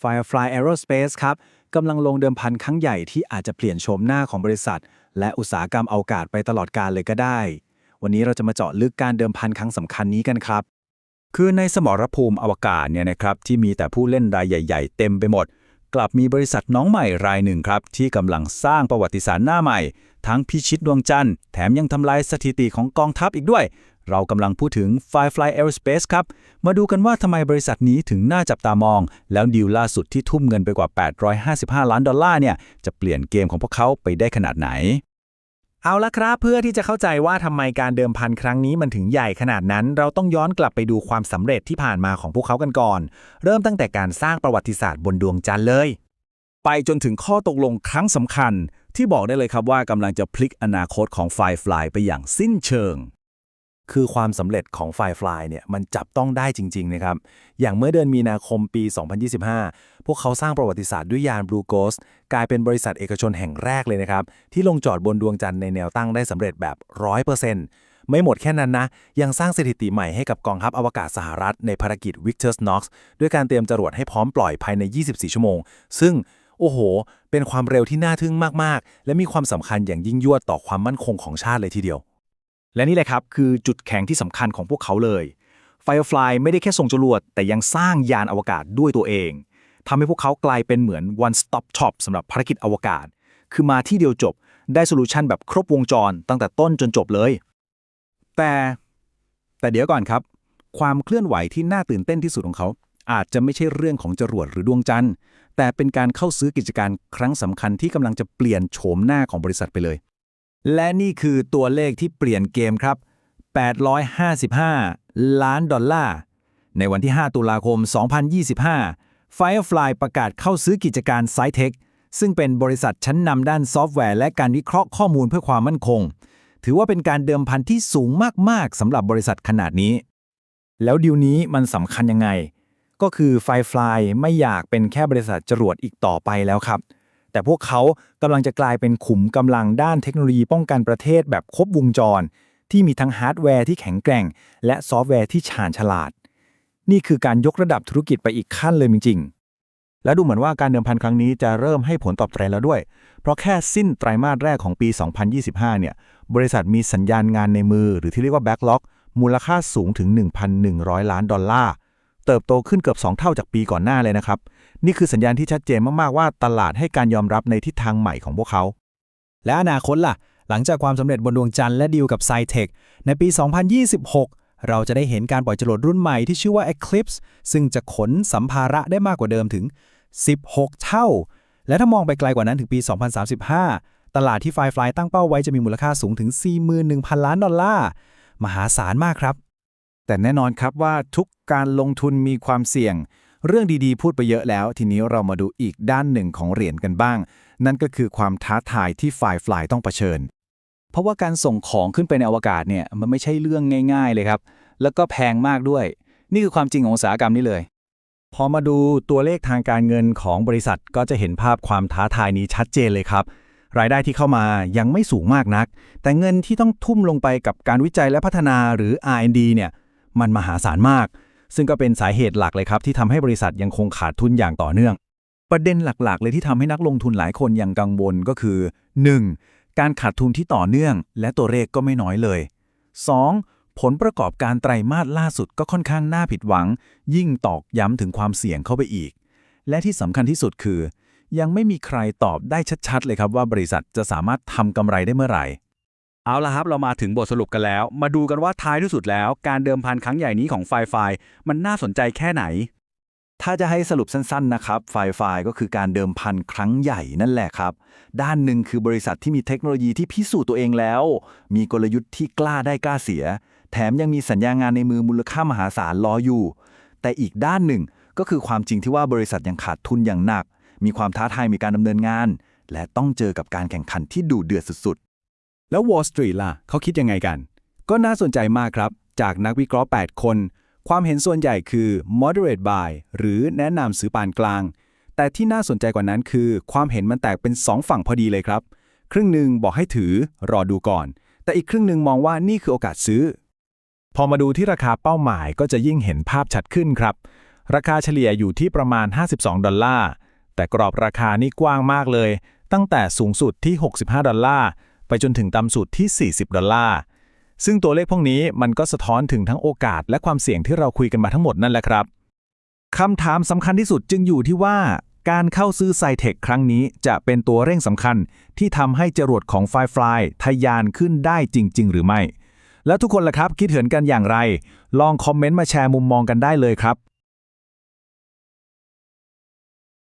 Firefly Aerospace ครับกำลังลงเดิมพันครั้งใหญ่ที่อาจจะเปลี่ยนโฉมหน้าของบริษัท และอุตสาหกรรมอวกาศไปตลอดกาลเลยก็ได้ วันนี้เราจะมาเจาะลึกการเดิมพันครั้งสำคัญนี้กันครับ คือในสมรภูมิอวกาศเนี่ยนะครับที่มีแต่ผู้เล่นรายใหญ่ ๆ เต็มไปหมด กลับมีบริษัทน้องใหม่รายหนึ่งครับ ที่กำลังสร้างประวัติศาสตร์หน้าใหม่ ทั้งพิชิตดวงจันทร์แถมยังทำลายสถิติของกองทัพอีกด้วย เรากำลังพูดถึง Firefly Aerospace ครับ มาดูกันว่าทำไมบริษัทนี้ถึงน่าจับตามอง แล้วดีลล่าสุดที่ทุ่มเงินไปกว่า 855 ล้านดอลลาร์เนี่ย จะเปลี่ยนเกมของพวกเขาไปได้ขนาดไหน เอาละครับ เพื่อที่จะเข้าใจว่าทำไมการเดิมพันครั้งนี้มันถึงใหญ่ขนาดนั้น เราต้องย้อนกลับไปดูความสำเร็จที่ผ่านมาของพวกเขากันก่อน เริ่มตั้งแต่การสร้างประวัติศาสตร์บนดวงจันทร์เลย ไปจนถึงข้อตกลงครั้งสำคัญ ที่บอกได้เลยครับว่ากำลังจะพลิกอนาคตของ Firefly ไปอย่างสิ้นเชิง คือความสำเร็จของ Firefly เนี่ยมันจับต้องได้จริง ๆ นะครับ อย่างเมื่อเดือนมีนาคมปี 2025 พวกเขาสร้างประวัติศาสตร์ด้วยยาน Blue Ghost กลายเป็นบริษัทเอกชนแห่งแรกเลยนะครับ ที่ลงจอดบนดวงจันทร์ในแนวตั้งได้สำเร็จแบบ 100%ไม่หมดแค่นั้นนะ ยังสร้างสถิติใหม่ให้กับกองทัพอวกาศสหรัฐในภารกิจ Victus Nox ด้วยการเตรียมจรวดให้พร้อมปล่อยภายใน 24 ชั่วโมง ซึ่งโอ้โห เป็นความเร็วที่น่าทึ่งมากๆ และมีความสำคัญอย่างยิ่งยวดต่อความมั่นคงของชาติเลยทีเดียว และนี่แหละครับคือจุดแข็งที่สำคัญของพวกเขาเลย Firefly ไม่ได้แค่ส่งจรวด แต่ยังสร้างยานอวกาศด้วยตัวเองทำให้พวกเขากลายเป็นเหมือน one stop shop สำหรับภารกิจอวกาศ คือมาที่เดียวจบ ได้โซลูชันแบบครบวงจรตั้งแต่ต้นจนจบเลย แต่ แต่เดี๋ยวก่อนครับ ความเคลื่อนไหวที่น่าตื่นเต้นที่สุดของเขา อาจจะไม่ใช่เรื่องของจรวดหรือดวงจันทร์ แต่เป็นการเข้าซื้อกิจการครั้งสำคัญที่กำลังจะเปลี่ยนโฉมหน้าของบริษัทไปเลย และนี่คือตัวเลขที่เปลี่ยนเกมครับ 855 ล้านดอลลาร์ ในวันที่ 5 ตุลาคม 2025 Firefly ประกาศเข้าซื้อกิจการ s c i t e c h ซึ่งเป็นบริษัทชั้นนำด้านซอฟต์แวร์และการวิเคราะห์ข้อมูลเพื่อความมั่นคง ถือว่าเป็นการเดิมพันที่สูงมาก ๆสำหรับบริษัทขนาดนี้ แล้วดีลนี้มันสำคัญยังไง ก็คือ Firefly ไม่อยากเป็นแค่บริษัทจรวดอีกต่อไปแล้วครับ แต่พวกเขากำลังจะกลายเป็นขุมกำลังด้านเทคโนโลยีป้องกันประเทศแบบครบวงจร ที่มีทั้งฮาร์ดแวร์ที่แข็งแกร่ง และซอฟต์แวร์ที่ชาญฉลาด นี่คือการยกระดับธุรกิจไปอีกขั้นเลยจริงๆและดูเหมือนว่าการเดิมพันครั้งนี้จะเริ่มให้ผลตอบแทนแล้วด้วย เพราะแค่สิ้นไตรมาสแรกของปี 2025 เนี่ย บริษัทมีสัญญาณงานในมือ หรือที่เรียกว่าแบ็กล็อกมูลค่าสูงถึง 1,100 ล้านดอลลาร์ เติบโตขึ้นเกือบ 2 เท่าจากปีก่อนหน้าเลยนะครับ นี่คือสัญญาณที่ชัดเจนมากๆว่าตลาดให้การยอมรับในทิศทางใหม่ของพวกเขา และอนาคตล่ะ หลังจากความสำเร็จบนดวงจันทร์และดีลกับ s c i t e c h ในปี 2026 เราจะได้เห็นการปล่อยจรวดรุ่นใหม่ที่ชื่อว่า Eclipse ซึ่งจะขนสัมภาระได้มากกว่าเดิมถึง 16 เท่า และถ้ามองไปไกลกว่านั้นถึงปี 2035 ตลาดที่ Firefly ตั้งเป้าไว้จะมีมูลค่าสูงถึง 41,000 ล้านดอลลาร์มหาศาลมากครับ แต่แน่นอนครับว่าทุกการลงทุนมีความเสี่ยง เรื่องดีๆ พูดไปเยอะแล้ว ทีนี้เรามาดูอีกด้านหนึ่งของเหรียญกันบ้าง นั่นก็คือความท้าทายที่ Firefly ต้องเผชิญ เพราะว่าการส่งของขึ้นไปในอวกาศเนี่ยมันไม่ใช่เรื่องง่าย ๆ เลยครับ แล้วก็แพงมากด้วย นี่คือความจริงของอุตสาหกรรมนี้เลย พอมาดูตัวเลขทางการเงินของบริษัทก็จะเห็นภาพความท้าทายนี้ชัดเจนเลยครับรายได้ที่เข้ามายังไม่สูงมากนัก แต่เงินที่ต้องทุ่มลงไปกับการวิจัยและพัฒนาหรือ R&D เนี่ย มันมหาศาลมาก ซึ่งก็เป็นสาเหตุหลักเลยครับที่ทำให้บริษัทยังคงขาดทุนอย่างต่อเนื่อง ประเด็นหลักๆ เลยที่ทำให้นักลงทุนหลายคนยังกังวลก็คือ 1. การขาดทุนที่ต่อเนื่อง และตัวเลขก็ไม่น้อยเลย 2. ผลประกอบการไตรมาสล่าสุดก็ค่อนข้างน่าผิดหวัง ยิ่งตอกย้ำถึงความเสี่ยงเข้าไปอีก และที่สำคัญที่สุดคือ ยังไม่มีใครตอบได้ชัดๆ เลยครับว่าบริษัทจะสามารถทำกำไรได้เมื่อไหร่ เอาละครับ เรามาถึงบทสรุปกันแล้ว มาดูกันว่าท้ายที่สุดแล้ว การเดิมพันครั้งใหญ่นี้ของไฟไฟมันน่าสนใจแค่ไหน ถ้าจะให้สรุปสั้นๆนะครับไฟไฟก็คือการเดิมพันครั้งใหญ่นั่นแหละครับ ด้านหนึ่งคือบริษัทที่มีเทคโนโลยีที่พิสูจน์ตัวเองแล้ว มีกลยุทธ์ที่กล้าได้กล้าเสีย แถมยังมีสัญญางานในมือมูลค่ามหาศาลรออยู่ แต่อีกด้านหนึ่งก็คือความจริงที่ว่าบริษัทยังขาดทุนอย่างหนัก มีความท้าทายมีการดำเนินงาน และต้องเจอกับการแข่งขันที่ดุเดือดสุด แล้ว Wall Street ล่ะ เขาคิดยังไงกัน ก็น่าสนใจมากครับ จากนักวิเคราะห์ 8 คน ความเห็นส่วนใหญ่คือ moderate buy หรือแนะนำซื้อปานกลาง แต่ที่น่าสนใจกว่านั้นคือ ความเห็นมันแตกเป็น 2 ฝั่งพอดีเลยครับ ครึ่งหนึ่งบอกให้ถือรอดูก่อน แต่อีกครึ่งหนึ่งมองว่านี่คือโอกาสซื้อ พอมาดูที่ราคาเป้าหมายก็จะยิ่งเห็นภาพชัดขึ้นครับ ราคาเฉลี่ยอยู่ที่ประมาณ 52 ดอลลาร์ แต่กรอบราคานี่กว้างมากเลย ตั้งแต่สูงสุดที่ 65 ดอลลาร์ ไปจนถึงต่ำสุดที่ 40 ดอลลาร์ ซึ่งตัวเลขพวกนี้มันก็สะท้อนถึงทั้งโอกาสและความเสี่ยงที่เราคุยกันมาทั้งหมดนั่นแหละครับคำถามสำคัญที่สุดจึงอยู่ที่ว่าการเข้าซื้อไซเทคครั้งนี้จะเป็นตัวเร่งสำคัญที่ทำให้จรวดของ Firefly ทะยานขึ้นได้จริง ๆ หรือไม่ แล้วทุกคนล่ะครับคิดเห็นกันอย่างไร ลองคอมเมนต์มาแชร์มุมมองกันได้เลยครับ